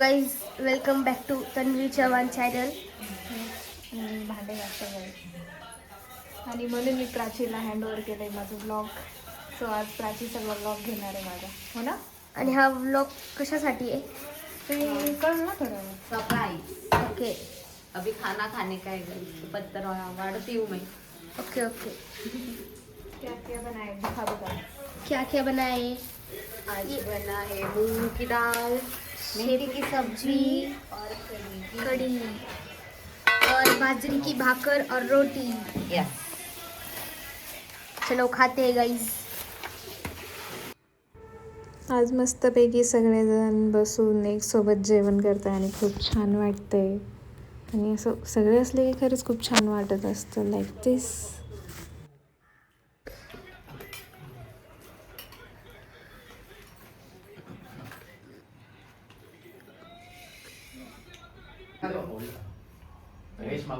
Guys welcome back to Tanvi Chavan channel भांडे घासते घरी आणि म्हणून मी प्राचीला हँडओव्हर केलं आहे माझं ब्लॉग सो आज प्राची सगळं ब्लॉग घेणार आहे माझा. हो ना? आणि हा व्लॉग कशासाठी आहे? ते कळलं ना थोडं. सरप्राइज ओके अभी खाना खाने का है पत्थर वाढती हूँ मैं. ओके ओके क्या क्या बनाए? दिखा बता क्या क्या बनाए? आज बना है मूंग की दाल. मेथी की सब्जी और कड़ी और बाजरी की भाकर और रोटी। यस चलो खाते हैं गाइज आज मस्तपैकी सगळेजण बसून एक सोबत जेवण करताय आणि खूप छान वाटतंय. आणि असं सगळे असले की खरंच खूप छान वाटत असतं लाईक दिस रेश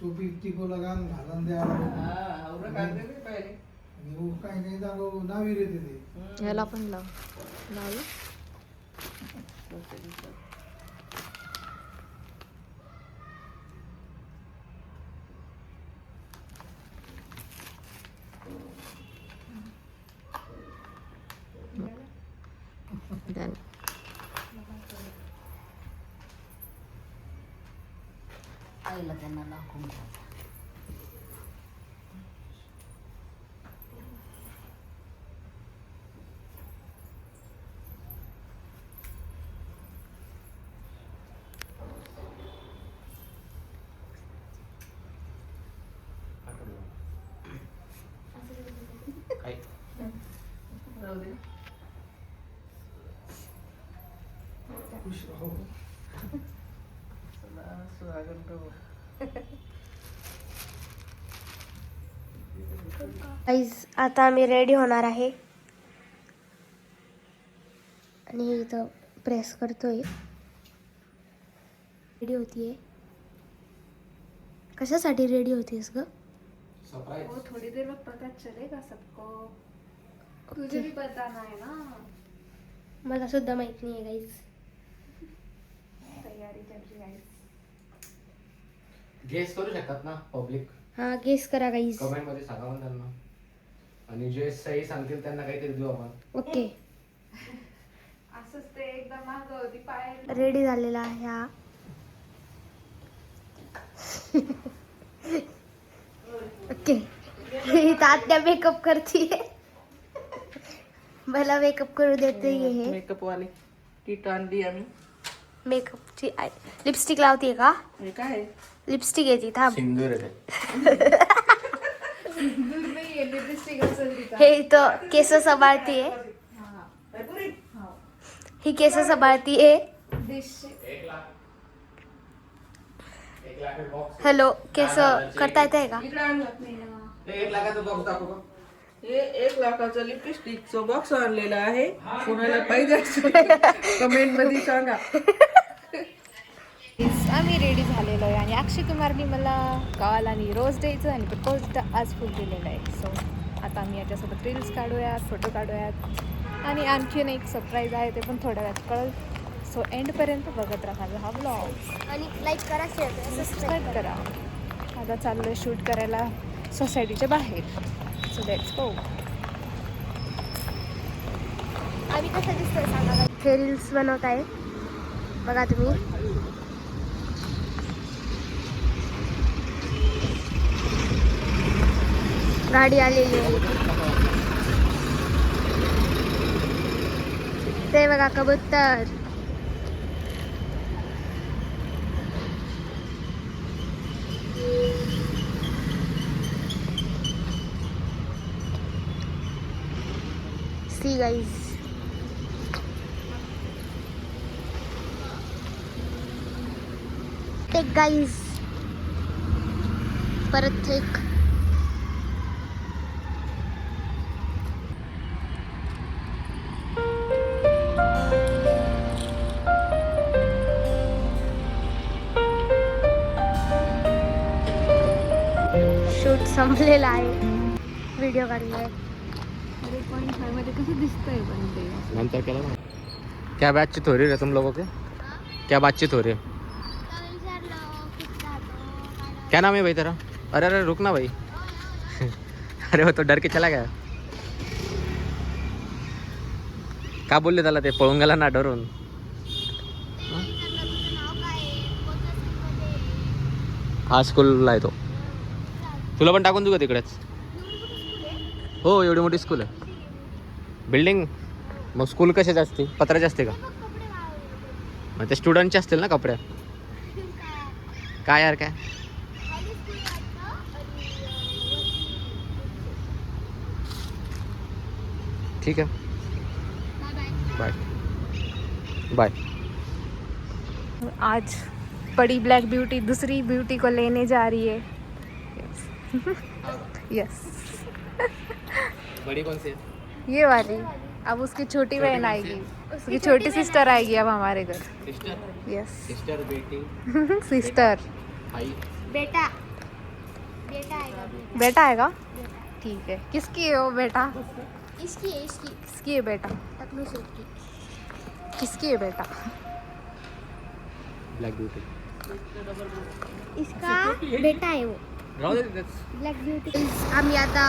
तो टोपी टिको लगान घालन द्या. आणि वो काही नाही जागो नावी रेते ते. ह्याला पण लाव. लावलं आईला त्यांना दाखवून. काय खुश राहो. गाईज आता आम्ही रेडी होणार आहे. आणि इथं प्रेस करतोय. रेडी होतीये. कशासाठी रेडी होतीयस ग? सरप्राईज वो थोड़ी देर में पता चलेगा सबको तुझे भी पता नाही ना. मला सुद्धा माहीत नाही आहे गाईज तयारी चल रही है गेस करू शकतात ना पब्लिक हा गेस करा गाईज कमेंट मध्ये सांगा मग त्यांना. आणि जे सही सांगतील त्यांना काहीतरी देऊ आपण. ओके. असंच ते एकदम माग होती पाय रेडी झालेला आहे हा. ओके. इथं आत्या मेकअप करते मला मेकअप करू देते हे. मेकअप वाली. किट आणली आम्ही. मेकअपची लिपस्टिक लावते का? हे काय? लिपस्टिक येते थांब सिंदूर आहे आहे तिथं हे इथं केस सांभाळते ही केस सांभाळतीये डिश एक लाख एक लाख बॉक्स हॅलो केस करता येते का इकडे आणलात नाही एक लाखाचा बॉक्स दाखव का हे एक लाखाचा लिपस्टिकचा बॉक्स आणलेला आहे कोणाला पाहिजे कमेंट मध्ये सांगा आम्ही रेडी झालेलो आहे. आणि अक्षय कुमारनी मला कॉल आणि रोज द्यायचं आणि प्रपोज आज फुल दिलेलं आहे. सो आता आम्ही याच्यासोबत रील्स काढूयात फोटो काढूयात. आणि आणखीन एक सरप्राईज आहे ते पण थोड्या वेळात कळेल. सो एंडपर्यंत बघत राहा हा ब्लॉग आणि लाईक करा शेअर करा सबस्क्राईब करा. आता चाललो आहे शूट करायला सोसायटीच्या बाहेर. सो लेट्स गो आम्ही कसं दिसतोय सांगा. हे रील्स बनवत आहे बघा तुम्ही. गाडी आलेली कबूतर। सी गाईज गाईज परत एक। संपलेला आहे. व्हिडिओ काढलाय अरे पॉईंट फायमध्ये कसं दिसतंय पण ते? नंतर केलं ना. क्या बातचीत हो रही है तुम लोगों के? क्या बातचीत हो रही है क्या नाम है भाई तेरा? अरे अरे रुक ना भाई। अरे वो तो डर के चला गया। का बोलले त्याला ते? पळून गेला ना डरून. हा स्कूलला आहे तो. तुला पण टाकून देऊ का तिकडेच? हो एवढी मोठी स्कूल आहे. बिल्डिंग मग स्कूल कशाची असते? पत्राची असते का? मग ते स्टुडंटचे असतील ना कपडे. काय यार काय? ठीक आहे. बाय बाय आज बड़ी ब्लैक ब्यूटी दूसरी ब्यूटी को लेने जा रही है। यस बड़ी कौन सी है? ये वाली। अब उसकी छोटी बहन आएगी। उसकी छोटी सिस्टर आएगी अब हमारे घर। सिस्टर यस सिस्टर बेटी? सिस्टर भाई? बेटा। बेटा आएगा बेटा। आएगा? ठीक है। किसकी है वो बेटा? इसकी है इसकी। किसकी है बेटा? किसकी है बेटा? ब्लॅक ब्युटी इसका बेटा आहे वो. ब्लॅक ब्युटी आम्ही आता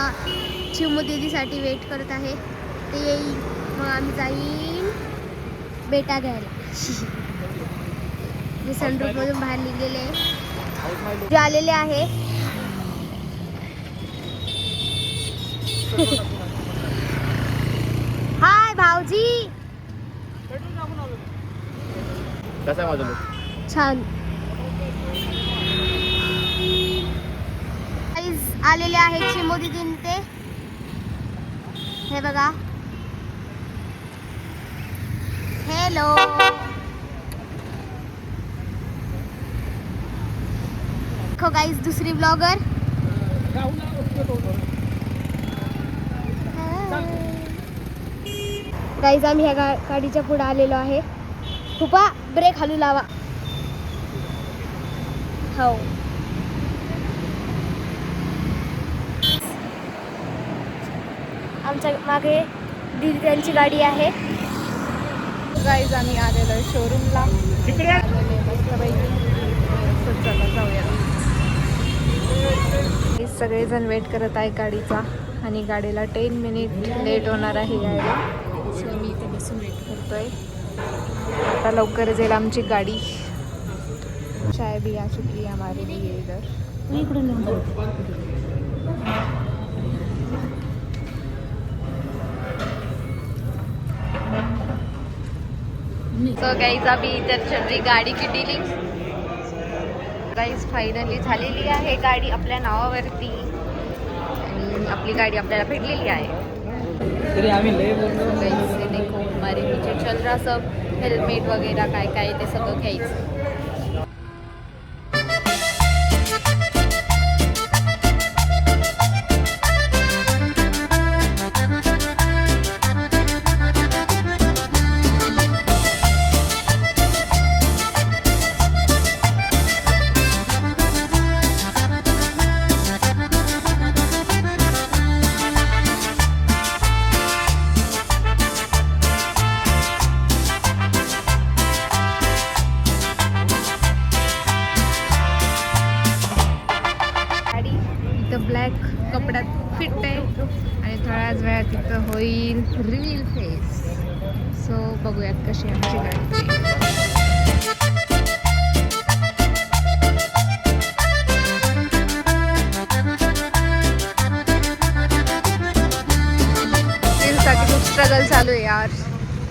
चिमू दीदीसाठी वेट करत आहे. ते येईल. मग आम्ही जाईल बेटा घ्यायला. जे सनरूफमधून बाहेर निघलेले जे आलेले आहे. हाय भाऊजी. कसं आहे माझं? छान. आलेले आहेत चिमोदी दीदीन ते. हे बघा. हॅलो देखो गाईज दुसरी ब्लॉगर गाईज आम्ही ह्या गा गाडीच्या पुढे आलेलो आहे. खूपा ब्रेक हलू लावा. हो. आमच्या मागे दीदी त्यांची गाडी आहे. गाईज आम्ही आलेलो आहे शोरूमला जाऊया. सगळेजण वेट करत आहे गाडीचा आणि गाडीला टेन मिनिट लेट होणार आहे यायला. सो मी इथे बसून वेट करतोय. आता लवकर जाईल आमची गाडी. चाय भी आ चुकी है हमारे लिए इधर. सो गाईज आम्ही इतर गाडी की डीलिंग गाईज फायनली झालेली आहे गाडी आपल्या नावावरती. आणि आपली गाडी आपल्याला भेटलेली आहे. हमारे पीछे चल रहा सब. हेल्मेट वगैरह काय काय ते सगळं घ्यायचं.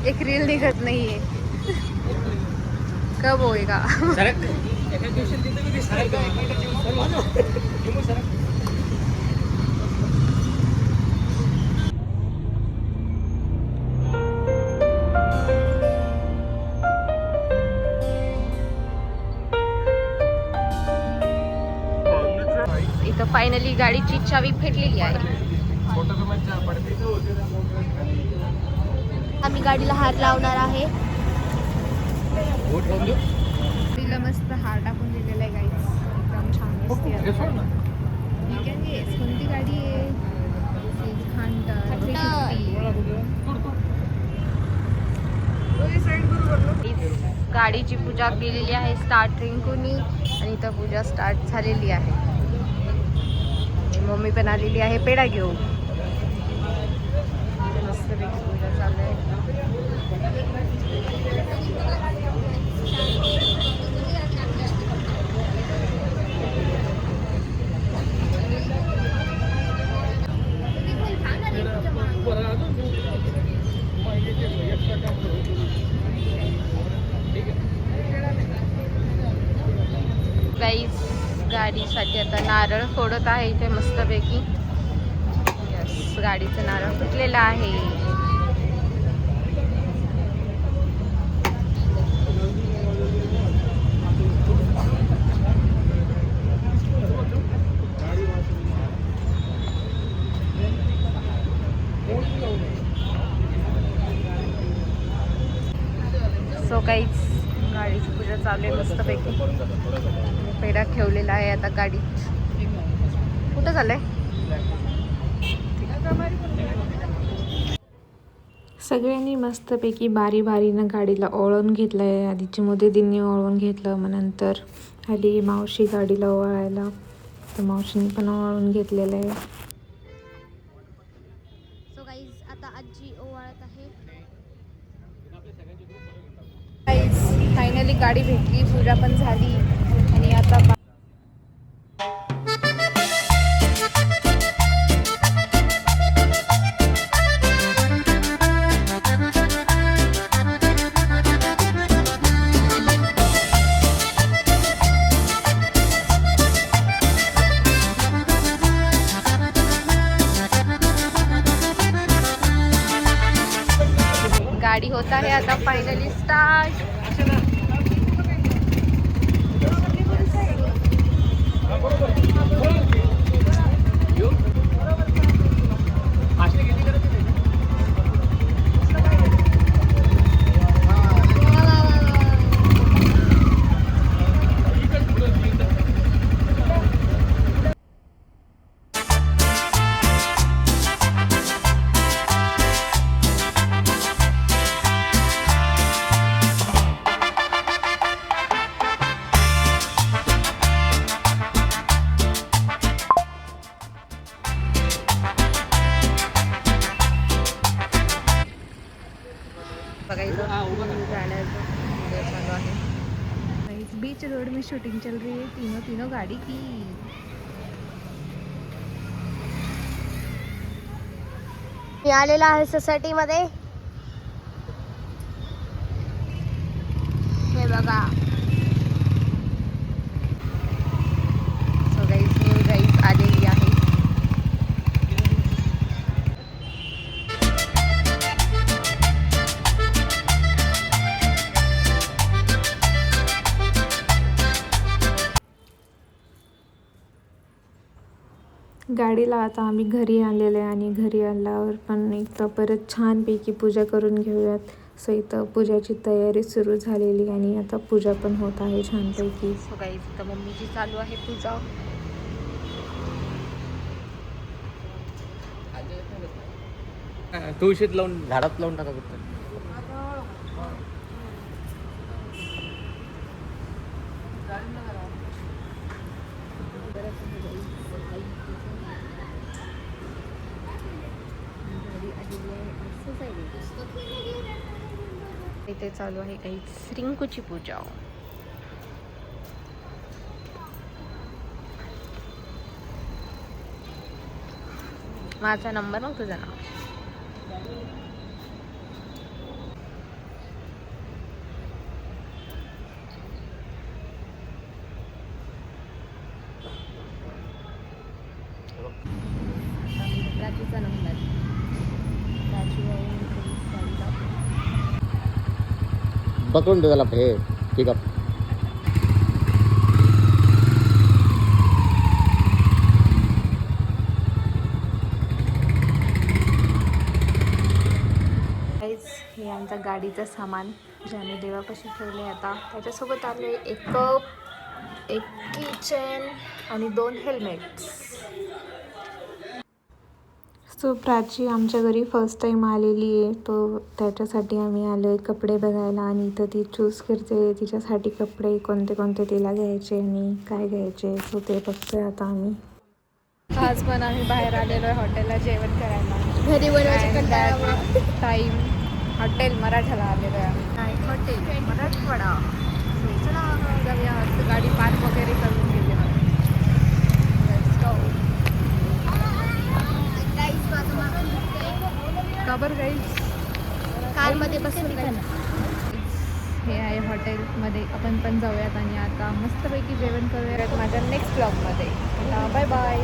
एक रील निघत नाहीये. कब होएगा? इथं फायनली गाडीची चावी फेटलेली आहे. आम्ही गाडीला हार लावणार आहे. तिला मस्त हार टाकून दिलेला आहे गाईच एकदम छान दिसते आता. Can guess कोणती गाडी आहे? This is Hunter 350. इस गाडीची पूजा केलेली आहे स्टार्ट रिंकूनी आणि इथं पूजा स्टार्ट झालेली आहे. मम्मी पण आलेली आहे पेढा घेऊन. मस्तपैकी पूजा चालू आहे. गाईज गाडीसाठी आता नारळ फोडत आहे इथे मस्तपैकी. गाडीचं नारळ फुटलेलं आहे. सो काहीच गाडीची पूजा चालू आहे मस्तपैकी. पेढा ठेवलेला आहे आता गाडीत. कुठं चाललंय? सगळ्यांनी मस्तपैकी बारी बारीनं गाडीला ओळून घेतलं आहे आधी चिमुदिदींनी ओळून घेतलं मग नंतर आली मावशी गाडीला ओवाळायला तर मावशीने पण ओवाळून घेतलेलं आहे. सो गाईज आता आजी ओवाळत आहे. फायनली गाडी भेटली. पूजा पण झाली. से रोड में शूटिंग चल रही है तीनों तीनों गाड़ी की. मी आलेला आहे सोसायटीमध्ये हे बघा. गाडीला आता आम्ही घरी आणलेलं आहे आणि घरी आणल्यावर पण एकदा परत छानपैकी पूजा करून घेऊयात. सो इथं पूजाची तयारी सुरू झालेली आणि आता पूजा पण होत आहे छानपैकी. तर मम्मीची चालू आहे पूजा. तुळशीत लावून झाडात लावून टाका फक्त इथे चालू आहे काही रिंकूची पूजा. माझा नंबर मग तुझं नाव. पकडून दे त्याला हे ठीक हे आमचा गाडीचं सामान ज्याने देवापाशी ठेवले आता. त्याच्यासोबत आले एक कप एक किचन आणि दोन हेल्मेट्स सो प्राची आमच्या घरी फर्स्ट टाईम आलेली आहे. तो त्याच्यासाठी आम्ही आलो आहे कपडे बघायला आणि इथं ती चूज करते तिच्यासाठी कपडे कोणते कोणते तिला घ्यायचे आणि काय घ्यायचे सो ते बघतोय आता आम्ही. आज पण आम्ही बाहेर आलेलो आहे हॉटेलला जेवण करायला. घरी बनवायचं टाईम हॉटेल मराठाला आलेलो आहे हॉटेल मराठवाडा. गाडी पार्क वगैरे करून. का बरं गाईज कारमध्ये बसून. हे आहे हॉटेलमध्ये. आपण पण जाऊयात आणि आता मस्तपैकी जेवण करूयात माझ्या नेक्स्ट ब्लॉगमध्ये बाय बाय